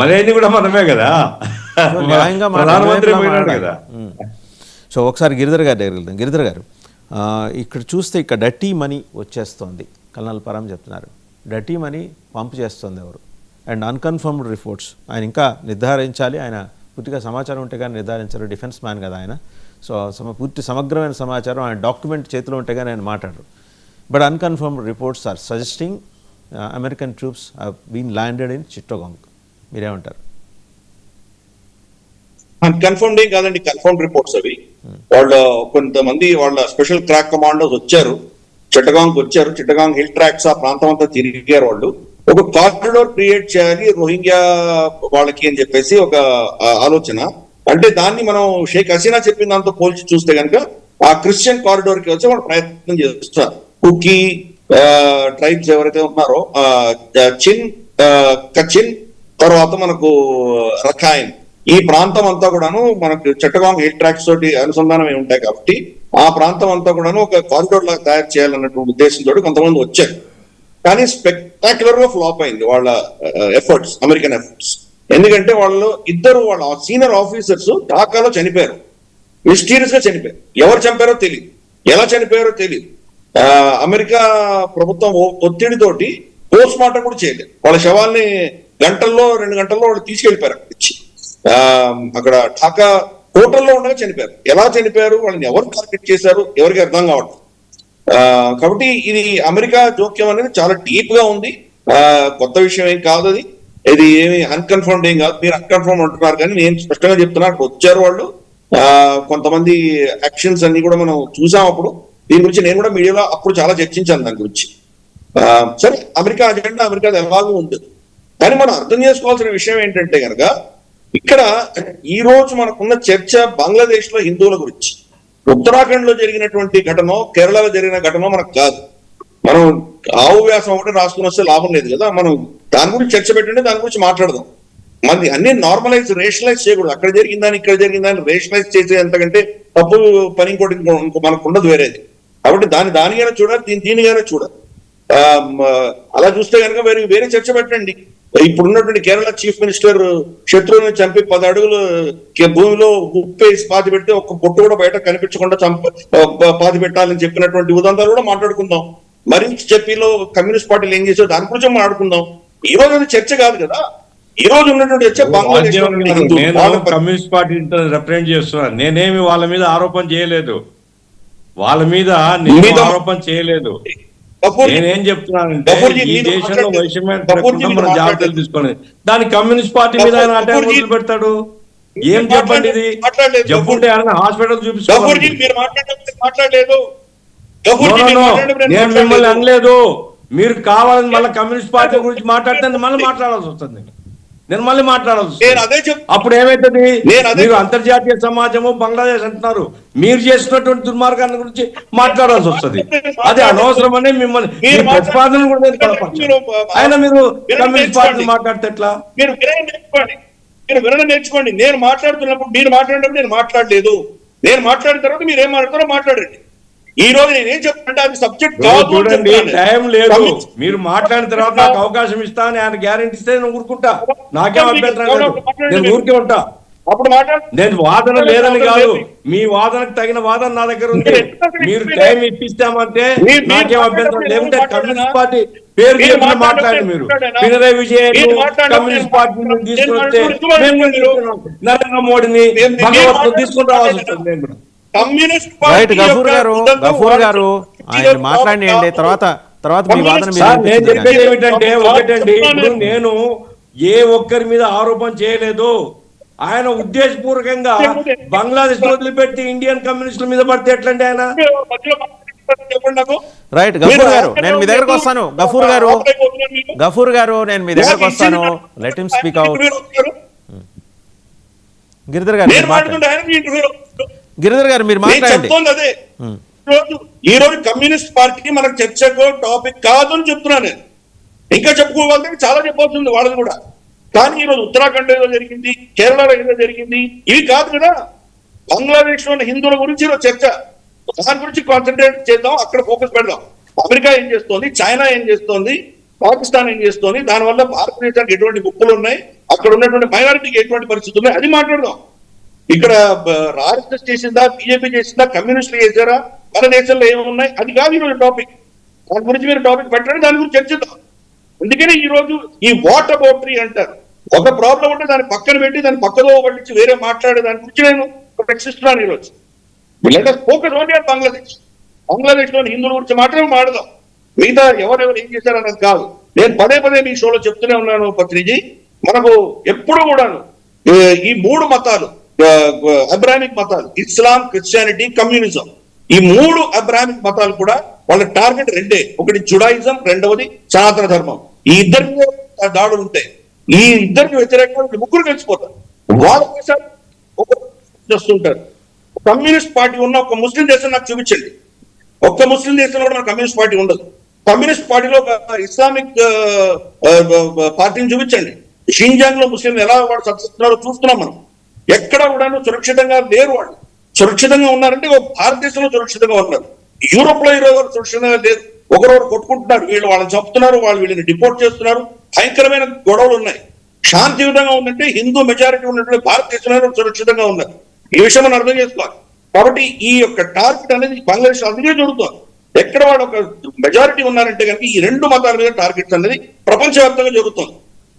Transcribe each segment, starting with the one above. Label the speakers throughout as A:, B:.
A: బలైంది కూడా మనమే కదా. ప్రధానమంత్రి. పోయినాడు కదా.
B: సో ఒకసారి గిరిధర్ గారి దగ్గరికి వెళ్దాం. గిరిధర్ గారు ఇక్కడ చూస్తే ఇక్కడ డటీ మనీ వచ్చేస్తోంది. కల్నల్ పరం చెప్తున్నారు. డటీ మనీ పంప్ చేస్తుంది ఎవరు? And unconfirmed reports. ఆయన ఇంకా నిర్ధారించాలి. ఆయన పూర్తిగా సమాచారం ఉంటే కానీ నిర్ధారించారు. డిఫెన్స్ మ్యాన్ కదా ఆయన. సో సమ పూర్తి సమగ్రమైన సమాచారం ఆయన డాక్యుమెంట్ చేతిలో ఉంటే కానీ ఆయన మాట్లాడరు. But unconfirmed reports are suggesting American troops been landed in Chittagong. మీరేమంటారు
C: కన్ఫర్మ్ ఏం కాదండి కన్ఫర్మ్ రిపోర్ట్స్ అవి. వాళ్ళ కొంతమంది వాళ్ళ స్పెషల్ క్రాక్ కమాండోస్ వచ్చారు. చిట్టగాంగ్ వచ్చారు. చిట్టగాంగ్ హిల్ ట్రాక్స్ ఆ ప్రాంతం అంతా తిరిగారు వాళ్ళు. ఒక కారిడోర్ క్రియేట్ చేయాలి రోహింగ్యా వాళ్ళకి అని చెప్పేసి ఒక ఆలోచన. అంటే దాన్ని మనం షేక్ హసీనా చెప్పిన దాంతో పోల్చి చూస్తే కనుక ఆ క్రిస్టియన్ కారిడోర్కి వచ్చి వాళ్ళు ప్రయత్నం చేస్తారు కుకీ ట్రైబ్స్ ఎవరైతే ఉన్నారో చిన్ కచిన్ తర్వాత మనకు రఖాయిన్ ఈ ప్రాంతం అంతా కూడాను మనకు చట్టగాంగ్ హిల్ ట్రాక్స్ తోటి అనుసంధానమై ఉంటాయి కాబట్టి ఆ ప్రాంతం అంతా కూడాను ఒక కారిడోర్ లాగా తయారు చేయాలన్నటువంటి ఉద్దేశంతో కొంతమంది వచ్చారు. కానీ స్పెక్టాక్యులర్గా ఫ్లాప్ అయింది వాళ్ళ ఎఫర్ట్స్ అమెరికన్ ఎఫర్ట్స్ ఎందుకంటే వాళ్ళు ఇద్దరు వాళ్ళ సీనియర్ ఆఫీసర్స్ ఢాకాలో చనిపోయారు. మిస్టీరియస్గా చనిపోయారు. ఎవరు చంపారో తెలియదు ఎలా చనిపోయారో తెలియదు అమెరికా ప్రభుత్వం ఒ- ఒత్తిడితోటి పోస్ట్ మార్టం కూడా చేయలేదు. వాళ్ళ శవాల్ని గంటల్లో రెండు గంటల్లో వాళ్ళు తీసుకెళ్ళిపోయారు అక్కడి నుంచి. అక్కడ ఢాకా హోటల్లో ఉండగా చనిపోయారు. ఎలా చనిపోయారు? వాళ్ళని ఎవరు టార్గెట్ చేశారు? ఎవరికి అర్థం కావట్లేదు. కాబట్టి ఇది అమెరికా జోక్యం అనేది చాలా డీప్గా ఉంది కొత్త విషయం ఏం కాదు అది. ఇది ఏమి అన్కన్ఫర్మ్డ్ ఏం కాదు. మీరు అన్కన్ఫర్మ్ అంటున్నారు కానీ నేను స్పష్టంగా చెప్తున్నా అక్కడ వచ్చారు వాళ్ళు. కొంతమంది యాక్షన్స్ అన్ని కూడా మనం చూసాం అప్పుడు. దీని గురించి నేను కూడా మీడియాలో అప్పుడు చాలా చర్చించాను దాని గురించి. సరే అమెరికా అజెండా అమెరికా ఎలాగో ఉంటుంది కానీ మనం అర్థం చేసుకోవాల్సిన విషయం ఏంటంటే కనుక ఇక్కడ ఈ రోజు మనకున్న చర్చ బంగ్లాదేశ్లో హిందువుల గురించి. ఉత్తరాఖండ్లో జరిగినటువంటి ఘటన కేరళలో జరిగిన ఘటన మనకు కాదు. మనం ఆవు వ్యాసం ఒకటి రాసుకుని వస్తే లాభం లేదు కదా. మనం దాని గురించి చర్చ పెట్టండి దాని గురించి మాట్లాడదాం. మనది అన్ని నార్మలైజ్ రేషనలైజ్ చేయకూడదు. అక్కడ జరిగిందని ఇక్కడ జరిగిందని రేషనలైజ్ చేసే అంతకంటే తప్పు పని ఇంకోటి మనకు ఉండదు వేరేది. కాబట్టి దాని దానిగానే చూడాలి దీని దీనిగానే చూడాలి. అలా చూస్తే కనుక వేరే వేరే చర్చ పెట్టండి. ఇప్పుడున్నటువంటి కేరళ చీఫ్ మినిస్టర్ శత్రువుని చంపి పది అడుగులు భూమిలో ఉప్పేసి పాతి పెడితే ఒక పొట్టు కూడా బయట కనిపించకుండా చంప పాతి పెట్టాలని చెప్పినటువంటి ఉదంతాలు కూడా మాట్లాడుకుందాం. మరించి చెప్పిలో కమ్యూనిస్ట్ పార్టీలు ఏం చేసారో దాని గురించి మాట్లాడుకుందాం. ఈ రోజు చర్చ కాదు కదా? ఈ రోజు ఉన్నటువంటి చర్చ బంగ్లాదేశ్
A: కమ్యూనిస్ట్ పార్టీ రిప్రజెంట్ చేస్తున్నాను నేనేమి వాళ్ళ మీద ఆరోపణ చేయలేదు. వాళ్ళ మీద ఆరోపణ చేయలేదు. నేనేం చెప్తున్నానంటే ఈ దేశంలో. వైషమ్యం మనం జాగ్రత్తలు. తీసుకోండి దాని కమ్యూనిస్ట్ పార్టీ మీద ఆయన అటే
C: కపూర్జీ,
A: మొదలు పెడతాడు ఏం చెప్పండి ఇది. చెప్పుంటే ఆయన హాస్పిటల్.
C: మాట్లాడడం నేను
A: మిమ్మల్ని. అనలేదు మీరు కావాలని మళ్ళీ కమ్యూనిస్ట్ పార్టీ గురించి మాట్లాడితే మళ్ళీ మాట్లాడాల్సి వస్తుంది నేను మళ్ళీ మాట్లాడాల్సి
C: నేను
A: వస్తుంది
C: అదే చెప్
A: అప్పుడు ఏమైతుంది?
C: నేను అదే-
A: మీరు అంతర్జాతీయ సమాజము బంగ్లాదేశ్ అంటున్నారు. మీరు చేసినటువంటి దుర్మార్గాన్ని గురించి మాట్లాడాల్సి వస్తుంది. అది అనవసరమని మిమ్మల్ని ప్రతిపాదన కూడా ఆయన మీరు కమ్యూనిస్ట్ పార్టీ. మాట్లాడితే ఎట్లా?
C: మీరు వినడం నేర్చుకోండి. మీరు వినడం నేర్చుకోండి. నేను మాట్లాడుతున్నప్పుడు మీరు మాట్లాడినప్పుడు నేను మాట్లాడలేదు. నేను మాట్లాడిన తర్వాత మీరు ఏం మాట్లాడతారో మాట్లాడండి. ఈ రోజు నేను ఏం చెప్తానంటే అది సబ్జెక్ట్ కాదు
A: చూడండి. టైం లేదు. మీరు మాట్లాడిన తర్వాత నాకు అవకాశం ఇస్తా అని ఆయన గ్యారెంటీ ఇస్తే నేను ఊరుకుంటా. నాకేం అభ్యంతరం లేదు. నేను ఊరికే ఉంటా.
C: అప్పుడు
A: నేను వాదన లేదని కాదు. మీ వాదనకు తగిన వాదన నా దగ్గర ఉంది. మీరు టైం ఇప్పిస్తామంటే నాకేం అభ్యంతరం లేకుంటే
C: నేను
A: కమ్యూనిస్ట్? పార్టీ పేరు చెప్పిన
C: మాట్లాడండి,
A: మీరు? పినరయ్ విజయన్ కమ్యూనిస్ట్
C: నేను
A: తీసుకొస్తే
C: నేను
A: కూడా
C: మీరు-
A: తీసుకున్నాం. నరేంద్ర మోడీని
C: నేను- మాట్లాడండి,
A: తీసుకుని రావాల్సి వస్తుంది. మేము కూడా
C: కమ్యూనిస్ట్
B: రైట్
C: పార్టీ
B: గఫూర్ గారు గఫూర్ గారు ఆయన తర్వాత తర్వాత మీ వాదన
A: నేను చెప్పేది. ఏమిటంటే ఒకటండి ఇప్పుడు నేను ఏ ఒక్కరి మీద ఆరోపణ చేయలేదు. ఆయన ఉద్దేశపూర్వకంగా బంగ్లాదేశ్ వదిలిపెట్టి ఇండియన్ కమ్యూనిస్టుల మీద పడితే ఎట్లండి ఆయన?
B: రైట్ గఫూర్ గారు నేను మీ దగ్గరకు వస్తాను. గఫూర్ గారు గఫూర్ గారు నేను మీ దగ్గరకు వస్తాను. Let him speak out Giridhar garu Giridhar garu మీరు మాట్లాడండి.
C: అదే. ఈ రోజు ఈ రోజు కమ్యూనిస్ట్ పార్టీ మనకు చర్చకు టాపిక్ కాదు అని చెప్తున్నాను నేను. ఇంకా చెప్పుకోవాలంటే చాలా చెప్పాల్సింది వాళ్ళది కూడా. కానీ ఈ రోజు ఉత్తరాఖండ్ ఏదో జరిగింది కేరళలో ఏదో జరిగింది. ఇవి కాదు కదా బంగ్లాదేశ్లో హిందువుల గురించి ఈరోజు చర్చ. దాని గురించి కాన్సన్ట్రేట్ చేద్దాం అక్కడ ఫోకస్ పెడదాం. అమెరికా ఏం చేస్తోంది చైనా ఏం చేస్తోంది పాకిస్తాన్ ఏం చేస్తోంది దానివల్ల భారతదేశానికి ఎటువంటి ముప్పులు ఉన్నాయి అక్కడ ఉన్నటువంటి మైనారిటీకి ఎటువంటి పరిస్థితులు ఉన్నాయి అది మాట్లాడదాం. ఇక్కడ రాజస్థాన్ చేసిందా బీజేపీ చేసిందా కమ్యూనిస్టులు చేశారా? మన దేశంలో ఏమున్నాయి? అది కాదు ఈరోజు టాపిక్ దాని గురించి మీరు టాపిక్ పెట్టండి దాని గురించి చర్చిద్దాం. అందుకనే ఈ రోజు ఈ వాట్ అబౌటరీ అంటారు. ఒక ప్రాబ్లం ఉంటే దాన్ని పక్కన పెట్టి దాన్ని పక్కలో పట్టించి వేరే మాట్లాడే దాని గురించి నేను ప్రశ్నిస్తున్నాను ఈరోజు. Let focus only on Bangladesh బంగ్లాదేశ్లోని హిందువుల గురించి మాత్రమే మాడదాం మిగతా ఎవరెవరు ఏం చేశారన్నది కాదు. నేను పదే పదే మీ షోలో చెప్తూనే ఉన్నాను పత్రిజీ. మనకు ఎప్పుడూ కూడాను ఈ మూడు మతాలు అబ్రామిక్ మతాలు ఇస్లాం క్రిస్టియానిటీ కమ్యూనిజం. ఈ మూడు అబ్రామిక్ మతాలు కూడా వాళ్ళ టార్గెట్ రెండే. ఒకటి జుడాయిజం రెండవది సనాతన ధర్మం. ఈ ఇద్దరి మీద దాడులు ఉంటాయి. ఈ ఇద్దరికి వ్యతిరేకంగా ముగ్గురు కలిసిపోతారు. వాళ్ళ దేశాలు ఒక చేస్తుంటారు కమ్యూనిస్ట్ పార్టీ ఉన్న ఒక ముస్లిం దేశం నాకు చూపించండి. ఒక్క ముస్లిం దేశంలో కూడా కమ్యూనిస్ట్ పార్టీ ఉండదు. కమ్యూనిస్ట్ పార్టీలో ఒక ఇస్లామిక్ పార్టీని చూపించండి. షింజాంగ్లో ముస్లింలు ఎలా వాడు సక్సెస్ చూస్తున్నాం మనం. ఎక్కడ కూడా సురక్షితంగా లేరు వాళ్ళు. సురక్షితంగా ఉన్నారంటే ఒక భారతదేశంలో సురక్షితంగా ఉన్నారు. యూరోప్లో ఈరోజు సురక్షితంగా లేరు. ఒకరొకరు కొట్టుకుంటున్నారు. వీళ్ళు వాళ్ళని చంపుతున్నారు వాళ్ళు వీళ్ళని డిపోర్ట్ చేస్తున్నారు. భయంకరమైన గొడవలు ఉన్నాయి. శాంతియుతంగా ఉందంటే హిందూ మెజారిటీ ఉన్నటువంటి భారతదేశంలో సురక్షితంగా ఉన్నారు. ఈ విషయం మనం అర్థం చేసుకోవాలి. కాబట్టి ఈ యొక్క టార్గెట్ అనేది బంగ్లాదేశ్ అందుకే జరుగుతుంది. ఎక్కడ వాడు ఒక మెజారిటీ ఉన్నారంటే కనుక ఈ రెండు మతాల మీద టార్గెట్స్ అనేది ప్రపంచవ్యాప్తంగా జరుగుతుంది.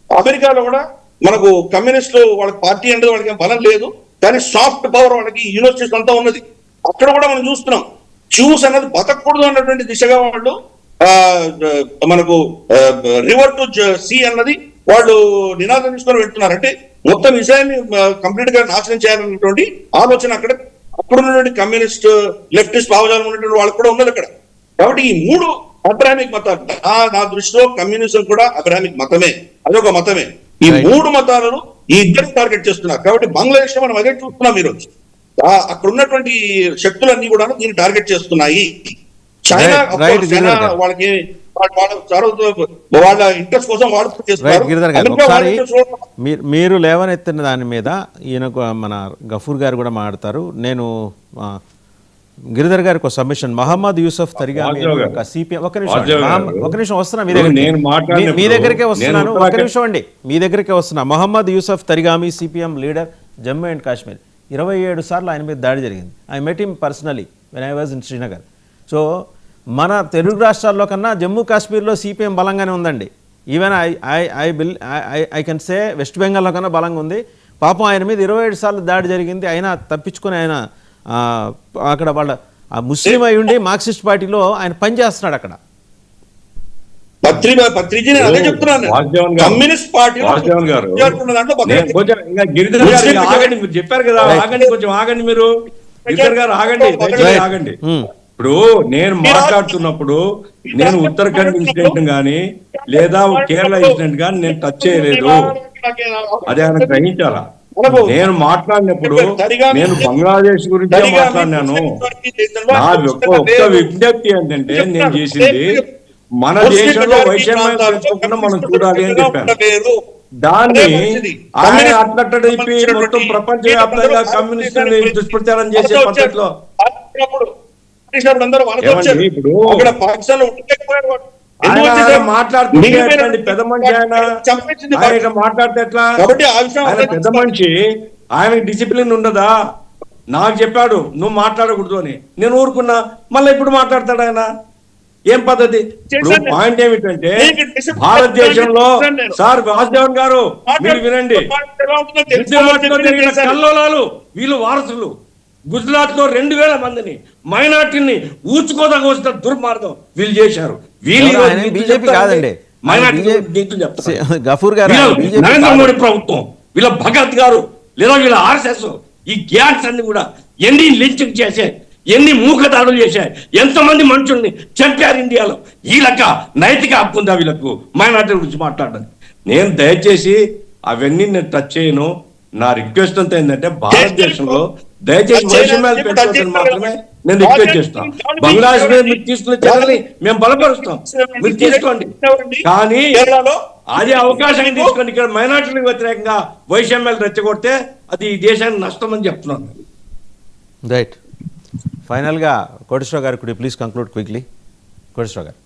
C: అమెరికాలో కూడా మనకు కమ్యూనిస్టులు వాళ్ళకి పార్టీ అనేది వాళ్ళకి బలం లేదు కానీ సాఫ్ట్ పవర్ వాళ్ళకి యూనివర్సిటీస్ అంతా ఉన్నది. అక్కడ కూడా మనం చూస్తున్నాం. జ్యూస్ అన్నది బతకూడదు అన్నటువంటి దిశగా వాళ్ళు ఆ, మనకు రివర్ టు సీ అన్నది వాళ్ళు నినాదం తీసుకొని వెళ్తున్నారు. అంటే మొత్తం విషయాన్ని కంప్లీట్గా నాశనం చేయాలన్నటువంటి ఆలోచన అక్కడ అప్పుడున్నటువంటి కమ్యూనిస్ట్ లెఫ్టిస్ట్ భావజాలం ఉన్నటువంటి వాళ్ళకి కూడా ఉన్నది అక్కడ. కాబట్టి ఈ మూడు అబ్రామిక్ మతాలు నా నా దృష్టిలో కమ్యూనిజం కూడా అబ్రామిక్ మతమే. అదొక మతమే. ఈ. మూడు మతాలను ఈ ఇద్దరు టార్గెట్ చేస్తున్నారు. కాబట్టి బంగ్లాదేశ్ మనం అదే చూస్తున్నాం ఈరోజు. అక్కడ ఉన్నటువంటి శక్తులన్నీ కూడా దీన్ని టార్గెట్ చేస్తున్నాయి. చైనా. వాళ్ళకి వాళ్ళ ఇంట్రెస్ట్ కోసం
B: మీరు మీరు లేవనెత్తిన దాని మీద ఈయన మన గఫూర్ గారు కూడా మాట్లాడతారు. నేను గిరిధర్ గారికి ఒక సబ్మిషన్. మహమ్మద్ యూసఫ్ తరిగామి సిపిఎం. ఒక నిమిషం. ఒక నిమిషం వస్తున్నా మీ
A: మాట్లాడినప్పుడు
B: మీ- దగ్గరికే
A: నేను
B: వస్తున్నాను. ఒక నిమిషం అండి. మీ దగ్గరికే వస్తున్నా. Mohammed Yousuf Tarigami CPM leader Jammu and Kashmir. ఇరవై ఏడు సార్లు ఆయన మీద దాడి జరిగింది. I met him personally when I was in Srinagar. So మన తెలుగు రాష్ట్రాల్లో కన్నా జమ్మూ కాశ్మీర్లో సిపిఎం బలంగానే ఉందండి. Even I I I bill I I can say West బెంగాల్లో కన్నా బలంగా ఉంది. పాపం ఆయన మీద ఇరవై ఏడు సార్లు దాడి జరిగింది. అయినా తప్పించుకొని ఆయన అక్కడ వాళ్ళ ఆ ముస్లిం అయి ఉండి మార్క్సిస్ట్ పార్టీలో ఆయన పనిచేస్తున్నాడు అక్కడ.
A: చెప్పారు కదా ఆగండి కొంచెం ఆగండి మీరు. గిరిధర్ గారు ఆగండి. ఆగండి.
B: Hmm.
A: ఇప్పుడు నేను మాట్లాడుతున్నప్పుడు నేను ఉత్తరాఖండ్ ఇన్సిడెంట్ గాని లేదా కేరళ ఇన్సిడెంట్ గాని నేను టచ్ చేయలేదు. అది ఆయన గ్రహించాలా? నేను మాట్లాడినప్పుడు నేను బంగ్లాదేశ్ గురించే మాట్లాడినాను. నా యొక్క ఒక్క విజ్ఞప్తి ఏంటంటే నేను చేసింది మన దేశంలో వైషమ్యం పెంచుకోకుండా మనం చూడాలి అని చెప్పాను. దాన్ని ఆయన అట్లట్టడిపి మొత్తం ప్రపంచ వ్యాప్తంగా కమ్యూనిస్టుని దుష్ప్రచారం చేసే పద్ధతిలో ఇప్పుడు పెద్ద మనిషి ఆయన. మాట్లాడితే ఎట్లా?
C: కాబట్టి ఆ విషయం
A: ఆయన పెద్ద మనిషి ఆయనకి డిసిప్లిన్ ఉండదా నాకు చెప్పాడు నువ్వు మాట్లాడకూడదు అని. నేను ఊరుకున్నా మళ్ళీ ఇప్పుడు మాట్లాడతాడు ఆయన? ఏం పద్ధతి. పాయింట్ ఏమిటంటే భారతదేశంలో. సార్ వాసుదేవన్ గారు మీరు వినండి. కల్లోలాలు వీళ్ళు వారసులు. గుజరాత్లో రెండు వేల మందిని మైనార్టీని ఊచుకోదగ వచ్చిన దుర్మార్గం వీళ్ళు చేశారు. వీళ్ళు
B: బీజేపీ కాదండి. గఫూర్ గారు
A: నరేంద్ర. మోడీ ప్రభుత్వం వీళ్ళ భగత్ గారు లేదా వీళ్ళ ఆర్ఎస్ఎస్ ఈ గ్యాంగ్స్ అన్ని కూడా ఎన్ని లించింగ్ చేశాయి ఎన్ని మూకదాడులు చేశాయి ఎంతమంది మనుషుల్ని చంపారు ఇండియాలో? ఈ లెక్క నైతిక హక్కు ఉందా వీళ్ళకు? మైనార్టీ గురించి మాట్లాడడం. నేను దయచేసి అవన్నీ నేను టచ్ చేయను. నా రిక్వెస్ట్ అంతా ఏంటంటే భారతదేశంలో దయచేసి వైషమ్యాలు పెట్టుకోవద్దని మాత్రమే. నేను రిక్వెస్ట్ చేస్తాను బంగ్లాదేశ్ మీద మీరు తీసుకునే చర్యల్ని మేము బలపరుస్తాం. మీరు తీసుకోండి. కానీ అది అవకాశం తీసుకొని ఇక్కడ మైనార్టీలకు వ్యతిరేకంగా వైషమ్యాలు రెచ్చగొడితే అది ఈ దేశానికి నష్టం అని చెప్తున్నాను.
B: రైట్ ఫైనల్గా కోటేశ్వర గారు కుడి ప్లీజ్ కంక్లూడ్ క్విక్లీ కోటేశ్వర గారు.